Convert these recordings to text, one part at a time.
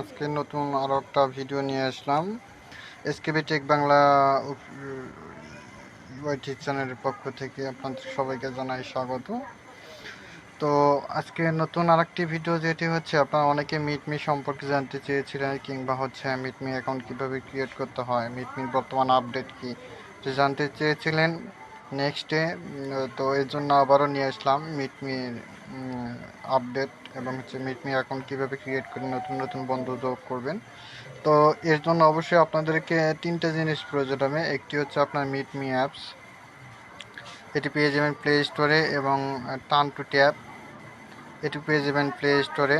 আজকে নতুন আরও একটা ভিডিও নিয়ে আসলাম। এসকেবি টেক বাংলা ওয়াইটি চ্যানেলের পক্ষ থেকে আপনাদের সবাইকে জানাই স্বাগত। তো আজকে নতুন আরেকটি ভিডিও যেটি হচ্ছে, আপনারা অনেকে মিটমি সম্পর্কে জানতে চেয়েছিলেন, কিংবা হচ্ছে মিটমি অ্যাকাউন্ট কীভাবে ক্রিয়েট করতে হয় মিটমির বর্তমান আপডেট কী জানতে চেয়েছিলেন। নেক্সটে তো এর জন্য আবারও নিয়ে আসলাম মিটমির আপডেট এবং হচ্ছে মিটমি অ্যাকাউন্ট কীভাবে ক্রিয়েট করে নতুন নতুন বন্ধু যোগ করবেন। তো এর জন্য অবশ্যই আপনাদেরকে তিনটে জিনিস প্রয়োজন হবে। একটি হচ্ছে আপনার মিটমি অ্যাপস এটি পেয়ে যাবেন প্লে স্টোরে এবং টান টু ট্যাপ এটি পেয়ে যাবেন প্লে স্টোরে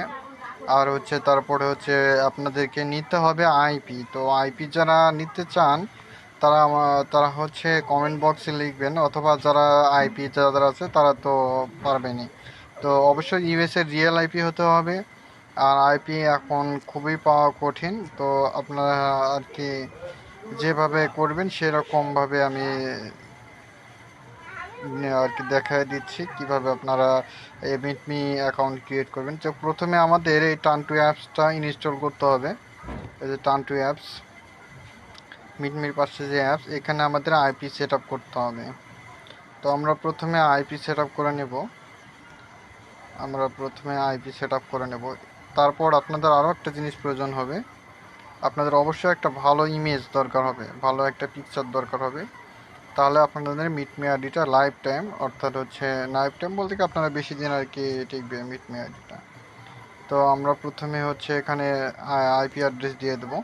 আর হচ্ছে তারপরে হচ্ছে আপনাদেরকে নিতে হবে আইপি তো আইপি যারা নিতে চান তারা তারা হচ্ছে কমেন্ট বক্সে লিখবেন, অথবা যারা আইপি যাদের আছে, তারা তো পারবেনই। তো অবশ্যই ইউএসের রিয়েল আইপি হতে হবে, আর আইপি এখন খুবই পাওয়া কঠিন, তো আপনারা আর কি যেভাবে করবেন সেরকমভাবে আমি আর কি দেখায় দিচ্ছি, কীভাবে আপনারা এই অ্যাকাউন্ট ক্রিয়েট করবেন। তো প্রথমে আমাদের এই টান টু অ্যাপসটা ইনস্টল করতে হবে। এই যে টান টু অ্যাপস মিটমির পাশে যে অ্যাপস এখানে আমাদের আইপি সেট করতে হবে। তো আমরা প্রথমে আইপি সেট করে নেব। আমরা প্রথমে আইপি সেট করে নেব। তারপর আপনাদের আরও একটা জিনিস প্রয়োজন হবে। আপনাদের অবশ্যই একটা ভালো ইমেজ দরকার হবে, ভালো একটা পিকচার দরকার হবে। তাহলে আপনাদের মিটমি আইডিটা লাইফ টাইম অর্থাৎ হচ্ছে লাইফ টাইম বলতে কি আপনারা বেশি দিন আর কি টিকবে মিটমি আইডিটা তো আমরা প্রথমে হচ্ছে এখানে আইপি অ্যাড্রেস দিয়ে দেবো।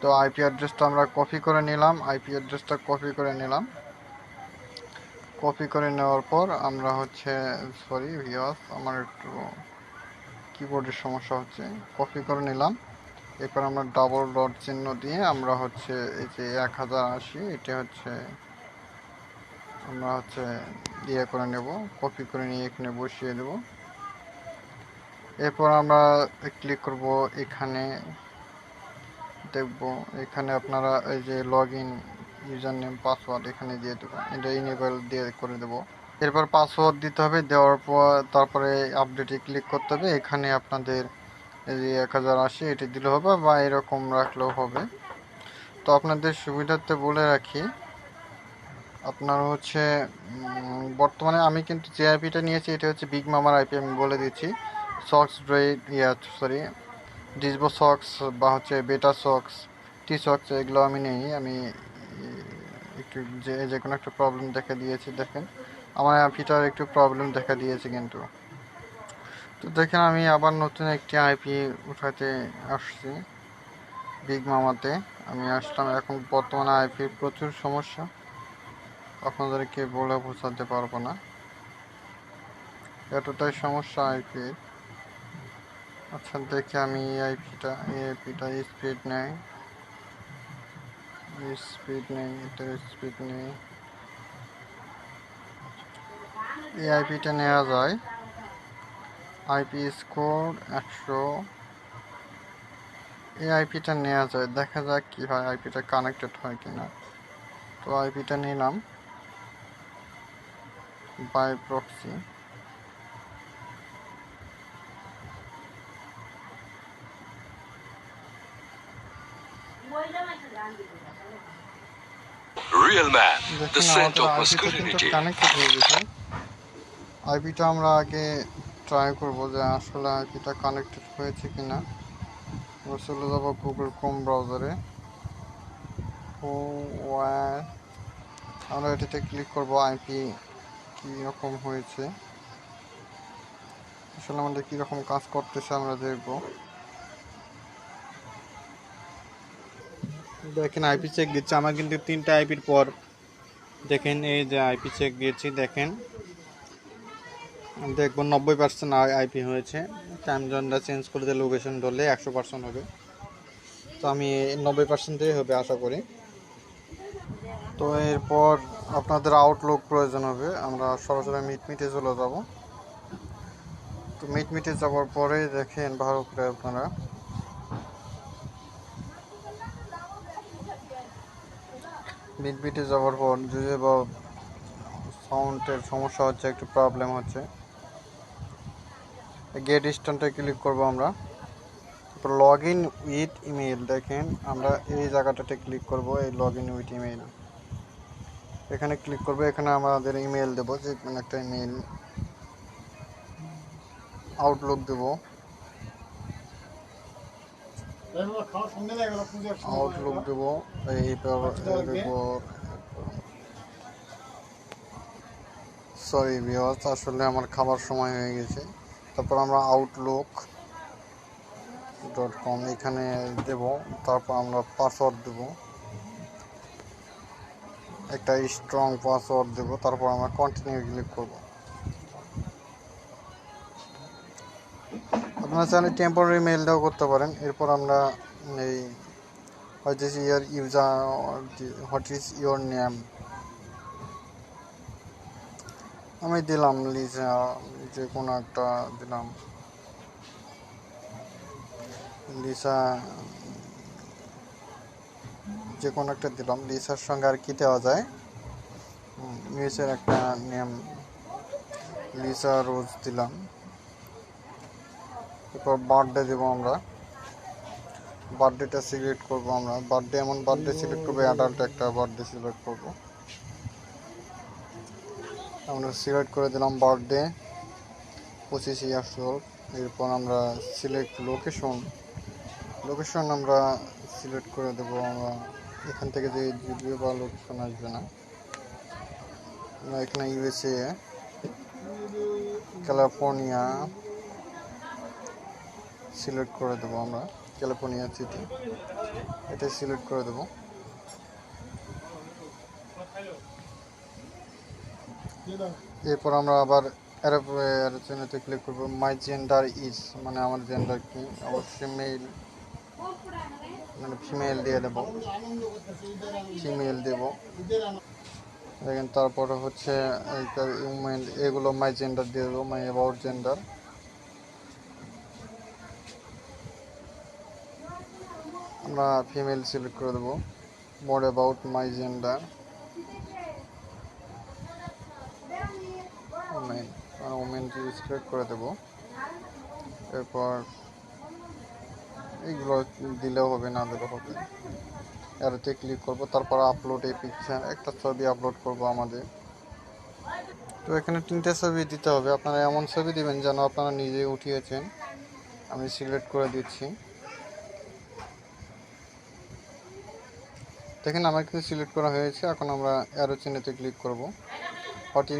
তো আইপি অ্যাড্রেসটা আমরা কপি করে নিলাম। আইপি অ্যাড্রেসটা কপি করে নিলাম। কপি করে নেওয়ার পর আমরা হচ্ছে সরি ভিওস আমার একটু কিবোর্ডের সমস্যা হচ্ছে। কপি করে নিলাম। এরপর আমরা ডাবল ডট চিহ্ন দিয়ে আমরা হচ্ছে এই যে এক হাজার আশি, এটা হচ্ছে আমরা হচ্ছে ইয়ে করে নেব। কপি করে নিয়ে এখানে বসিয়ে দেব। এরপর আমরা ক্লিক করব এখানে। দেখব। এখানে আপনারা এই যে log in user name password এখানে দিয়ে দেবো। এটা ইনেবল দিয়ে করে দেব। এরপর পাসওয়ার্ড দিতে হবে, দেওয়ার পর তারপরে আপডেটে ক্লিক করতে হবে। এখানে আপনাদের এই যে এক হাজার আশি, এটি দিলে হবে বা এরকম রাখলেও হবে। তো আপনাদের সুবিধার্থে বলে রাখি, আপনার হচ্ছে বর্তমানে আমি কিন্তু যে আইপিটা নিয়েছি, এটা হচ্ছে বিগ মামার আইপি আমি বলে দিচ্ছি। সক্স ড্রেড ইয়া সরি ডিসবো সক্স বা হচ্ছে বেটা সক্স, টি সক্স, এগুলো আমি নেই, আমি একটু যে যে কোনো একটা প্রবলেম দেখা দিয়েছি, দেখেন। আমার আইপিটার একটু প্রবলেম দেখা দিয়েছে কিন্তু। তো দেখেন আমি আবার নতুন একটি আইপি উঠাতে আসছি বিগ মামাতে আমি আসলাম, এখন বর্তমানে আইপির প্রচুর সমস্যা। আপনাদেরকে বলে বোঝাতে পারব না। এতটাই সমস্যা আইপির আচ্ছা দেখি আমি আইপিটা এই আইপিটা স্পিড নেই। স্পিড নেই এটা স্পিড নেই। এই আইপিটা নেওয়া যায়। আইপি স্কোর একশো। এই আইপিটা নেওয়া যায়, দেখা যাক কি হয় আইপিটা কানেক্টেড হয় কিনা। তো আইপিটা নিলাম। By proxy Real man, the দেখুন scent আমাদের of আইপিটা আমরা আগে ট্রাই করব যে আসলে আইপিটা কানেক্টেড হয়েছে কিনা। আমরা চলে যাব গুগল ক্রোম ব্রাউজারে আমরা এটাতে ক্লিক করব আইপি কী রকম হয়েছে। আসলে আমাদের কীরকম কাজ করতেছে আমরা দেখব। দেখেন আইপি চেক দিচ্ছে। আমার কিন্তু তিনটা আইপির পর দেখেন, এই যে আইপি চেক দিয়েছি, দেখেন। দেখব, নব্বই পার্সেন্ট আইপি হয়েছে। টাইম জোনটা চেঞ্জ করে দিয়ে লোকেশন ধরলে একশো পার্সেন্ট হবে। তো আমি নব্বই পার্সেন্টেই হবে আশা করি। তো এরপর আপনাদের আউটলুক প্রয়োজন হবে। আমরা সরাসরি মিট মিটে চলে যাব। তো মিট মিটে যাওয়ার পরে দেখেন, ভালো করে আপনারা মিটে যাওয়ার পর যদি বা সাউন্ডের সমস্যা হচ্ছে, একটু প্রবলেম হচ্ছে গেট স্ট্যান্ডে ক্লিক করব আমরা। লগ ইন উইথ ইমেল দেখেন, আমরা এই জায়গাটাতে ক্লিক করব, এই লগ ইন উইথ ইমেল এখানে ক্লিক করব, এখানে আমাদের ইমেল দেবো যে একটা ইমেল আউটলুক দেবো। আউটলুক দেবো এইবার দেবো সরি ভিওয়ার্স আসলে আমার খাবার সময় হয়ে গেছে। তারপর আমরা আউটলুক ডট কম এখানে দেব। তারপর আমরা পাসওয়ার্ড দেব। একটা স্ট্রং পাসওয়ার্ড দেব। তারপর আমরা কন্টিনিউ ক্লিক করব। আপনারা চাইলে টেম্পোরারি মেল দেওয়া করতে পারেন। এরপর আমরা এই what is your user what is your name আমি দিলাম লিজা যে কোনো একটা দিলাম। লিসা যে কোনো একটা দিলাম। লিসার সঙ্গে আর কি দেওয়া যায়? ইউএসের একটা নেম লিসা রোজ দিলাম। এরপর বার্থডে দেবো আমরা। বার্থডেটা সিলেক্ট করব আমরা। বার্থডে এমন বার্থডে সিলেক্ট করব অ্যাডাল্ট একটা বার্থডে সিলেক্ট করব। আমরা সিলেক্ট করে দিলাম বার্থডে পঁচিশ ইয়ার্স এরপর আমরা সিলেক্ট লোকেশন লোকেশন আমরা সিলেক্ট করে দেবো আমরা। এখান থেকে যে যদিও বা লোকেশন আসবে না। আমরা এখানে ইউএসএ ক্যালিফোর্নিয়া সিলেক্ট করে দেবো আমরা, ক্যালিফোর্নিয়া সিটি। এটা সিলেক্ট করে দেবো। এরপর আমরা আবার অ্যারোচেনেতে ক্লিক করব মাই জেন্ডার ইজ মানে আমার জেন্ডার কি অবশ্যই মেল মানে ফিমেল দিয়ে দেবো। ফিমেল দেবো। দেখেন তারপরে হচ্ছে এগুলো মাই জেন্ডার দিয়ে দেবো মাই অ্যাবাউট জেন্ডার আমরা ফিমেল সিলেক্ট করে দেবো। More about my gender women মানে সিলেক্ট করে দেবো। এরপর এইগুলো দিলেও হবে, না দিলেও হবে। এরতে ক্লিক করব, তারপর আপলোড এই পিকচার একটা ছবি আপলোড করব আমাদের। তো এখানে তিনটে ছবি দিতে হবে। আপনারা এমন ছবি দেবেন যেন আপনারা নিজে উঠিয়েছেন। আমি সিলেক্ট করে দিচ্ছি। দেখেন, আমার কিন্তু সিলেক্ট করা হয়েছে। এখন আমরা অ্যারো চিহ্নেতে ক্লিক করব।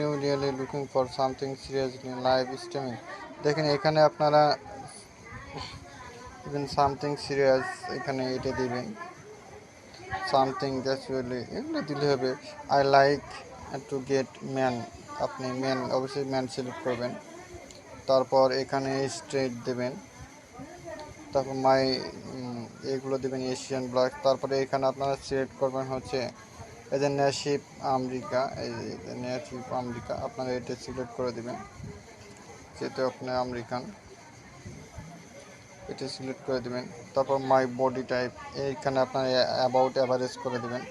You really looking for something seriously live streaming দেখেন, এখানে আপনারা ইভেন সামথিং সিরিয়াস এখানে এটা দিবেন। সামথিং ক্যাচুয়ালি এগুলো দিলে হবে। I like to get man আপনি ম্যান অবশ্যই ম্যান সিলেক্ট করবেন। তারপর এখানে স্ট্রেট দেবেন। তারপর মাই এগুলো দেবেন এশিয়ান ব্ল্যাক। তারপরে এখানে আপনারা সিলেক্ট করবেন হচ্ছে এই যে নেশিপ আমেরিকা, এই যে নেশিপ আমেরিকা, আপনারা এটা সিলেক্ট করে দেবেন। যেহেতু আপনি আমেরিকান, এটা সিলেক্ট করে দেবেন। তারপর মাই বডি টাইপ এইখানে আপনারা অ্যাবাউট অ্যাভারেজ করে দেবেন।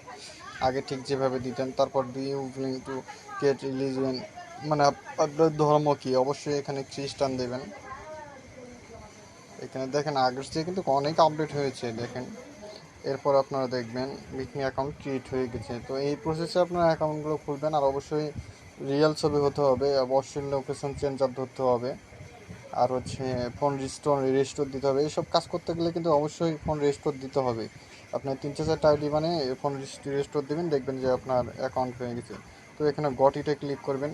আগে ঠিক যেভাবে দিতেন, তারপর do you willing to get religion মানে আপনার ধর্ম কী? অবশ্যই এখানে খ্রিস্টান দেবেন। এখানে দেখেন আগের চেয়ে কিন্তু অনেক আপডেট হয়েছে, দেখেন। এরপর আপনারা দেখবেন বিকনি অ্যাকাউন্ট ক্রিয়েট হয়ে গেছে। তো এই প্রসেসে আপনারা অ্যাকাউন্টগুলো খুলবেন আর অবশ্যই রিয়েল ছবি হতে হবে অবশ্যই লোকেশন চেঞ্জার ধরতে হবে। আর হচ্ছে ফোন রিস্টোর রেজিস্টোর দিতে হবে। এইসব কাজ করতে গেলে কিন্তু অবশ্যই ফোন রেজিস্টোর দিতে হবে। আপনার তিন চারটা আইডি মানে ফোন রেজিস্টোর দেবেন, দেখবেন যে আপনার অ্যাকাউন্ট হয়ে গেছে। তো এখানে গটিতে ক্লিক করবেন।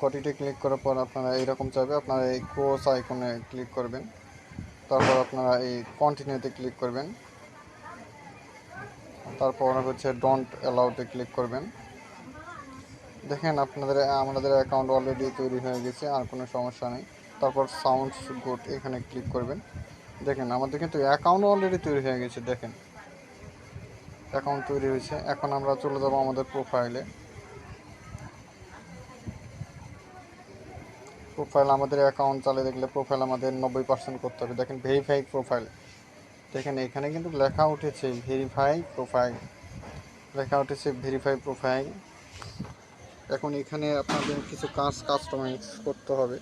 গটিতে ক্লিক করার পর আপনারা এইরকম চাইবে, আপনারা এই ক্রোস আইকনে ক্লিক করবেন। তারপর আপনারা এই কন্টিনিউতে ক্লিক করবেন। তারপর হচ্ছে ডোন্ট অ্যালাউতে ক্লিক করবেন। দেখেন আপনাদের, আমাদের অ্যাকাউন্ট অলরেডি তৈরি হয়ে গেছে, আর কোনো সমস্যা নেই। তারপর সাউন্ডস গুড এখানে ক্লিক করবেন। দেখেন, আমাদের কিন্তু অ্যাকাউন্ট অলরেডি তৈরি হয়ে গেছে, দেখেন। অ্যাকাউন্ট তৈরি হয়েছে। এখন আমরা চলে যাব আমাদের প্রোফাইলে প্রোফাইল আমাদের অ্যাকাউন্ট চালিয়ে দেখলে প্রোফাইল আমাদের নব্বই পার্সেন্ট করতে হবে। দেখেন ভেরিফাই প্রোফাইল দেখেন এখানে কিন্তু লেখা উঠেছে ভেরিফাই প্রোফাইল লেখা উঠেছে ভেরিফাই প্রোফাইল এখন এখানে আপনাদের কিছু কাজ কাস্টমাইজ করতে হবে।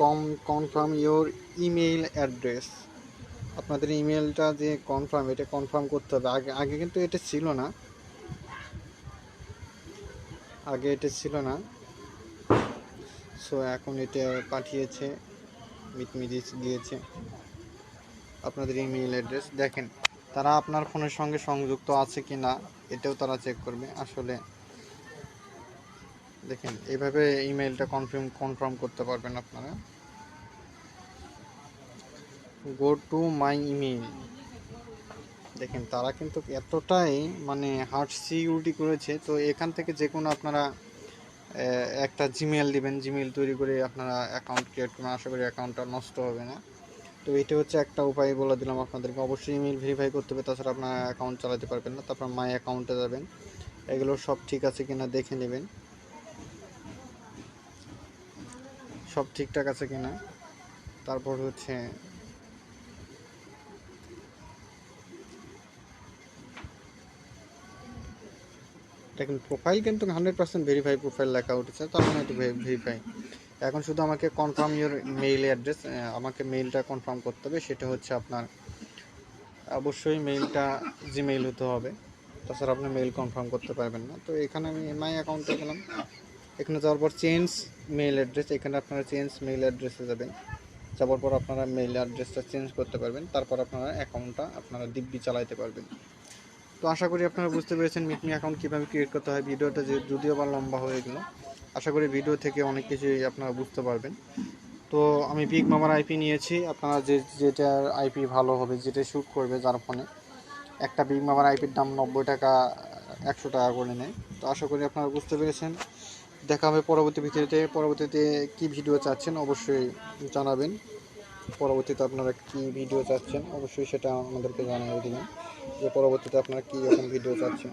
কম কনফার্ম ইওর ইমেইল অ্যাড্রেস আপনাদের ইমেলটা যে কনফার্ম এটা কনফার্ম করতে হবে। আগে আগে কিন্তু এটা ছিল না। আগে এটা ছিল না। সো এখন এটা পাঠিয়েছে মিটমি দিয়ে- দিয়েছে। আপনাদের ইমেইল অ্যাড্রেস দেখেন, তারা আপনার ফোনের সঙ্গে সংযুক্ত আছে কি না, এটাও তারা চেক করবে। আসলে দেখেন, এইভাবে ইমেইলটা কনফার্ম কনফার্ম করতে পারবেন আপনারা। গো টু মাই ইমেইল দেখেন, তারা কিন্তু এতটাই মানে হার্ড সিকিউরিটি করেছে, তো এখান থেকে যে কোনো আপনারা একটা জিমেল দিবেন জিমেল তৈরি করে আপনারা অ্যাকাউন্ট ক্রিয়েট করবেন। আশা করি অ্যাকাউন্টটা নষ্ট হবে না। তো এটা হচ্ছে একটা উপায় বলে দিলাম আপনাদেরকে। অবশ্যই ইমেল ভেরিফাই করতে হবে, তাছাড়া আপনার অ্যাকাউন্ট চালাতে পারবেন না। তারপর মাই অ্যাকাউন্টে যাবেন। এগুলো সব ঠিক আছে কিনা দেখে নেবেন। সব ঠিকঠাক আছে কিনা। তারপর হচ্ছে দেখুন প্রোফাইল কিন্তু হান্ড্রেড পার্সেন্ট ভেরিফাই প্রোফাইল লেখা উঠেছে তার মানে একটু ভেরিফাই এখন শুধু আমাকে কনফার্ম ইওর মেইল অ্যাড্রেস আমাকে মেইলটা কনফার্ম করতে হবে, সেটা হচ্ছে আপনার, অবশ্যই মেইলটা জিমেইল হতে হবে। তাছাড়া আপনি মেইল কনফার্ম করতে পারবেন না। তো এখানে আমি এমআই অ্যাকাউন্টে গেলাম। এখানে যাওয়ার পর চেঞ্জ মেইল অ্যাড্রেস এখানে আপনারা চেঞ্জ মেইল অ্যাড্রেসে যাবেন। যাওয়ার পর আপনারা মেইল অ্যাড্রেসটা চেঞ্জ করতে পারবেন। তারপর আপনারা অ্যাকাউন্টটা আপনারা দিব্যি চালাইতে পারবেন। তো আশা করি আপনারা বুঝতে পেরেছেন মিটমি অ্যাকাউন্ট কীভাবে ক্রিয়েট করতে হয়। ভিডিওটা যে যদিও বা লম্বা হয়ে গেল, আশা করি ভিডিও থেকে অনেক কিছুই আপনারা বুঝতে পারবেন। তো আমি বিগ মামার আইপি নিয়েছি। আপনারা যে যেটার আইপি ভালো হবে যেটা শ্যুট করবে যার ফোনে একটা বিগ মামার আইপির দাম নব্বই টাকা, একশো টাকা করে নেয়। তো আশা করি আপনারা বুঝতে পেরেছেন। দেখা হবে পরবর্তী ভিডিওতে। পরবর্তীতে কি ভিডিও চাচ্ছেন অবশ্যই জানাবেন। পরবর্তীতে আপনারা কি ভিডিও চাচ্ছেন, অবশ্যই সেটা আমাদেরকে জানিয়ে দিবেন। যে পরবর্তীতে আপনারা কী রকম ভিডিও চাচ্ছেন?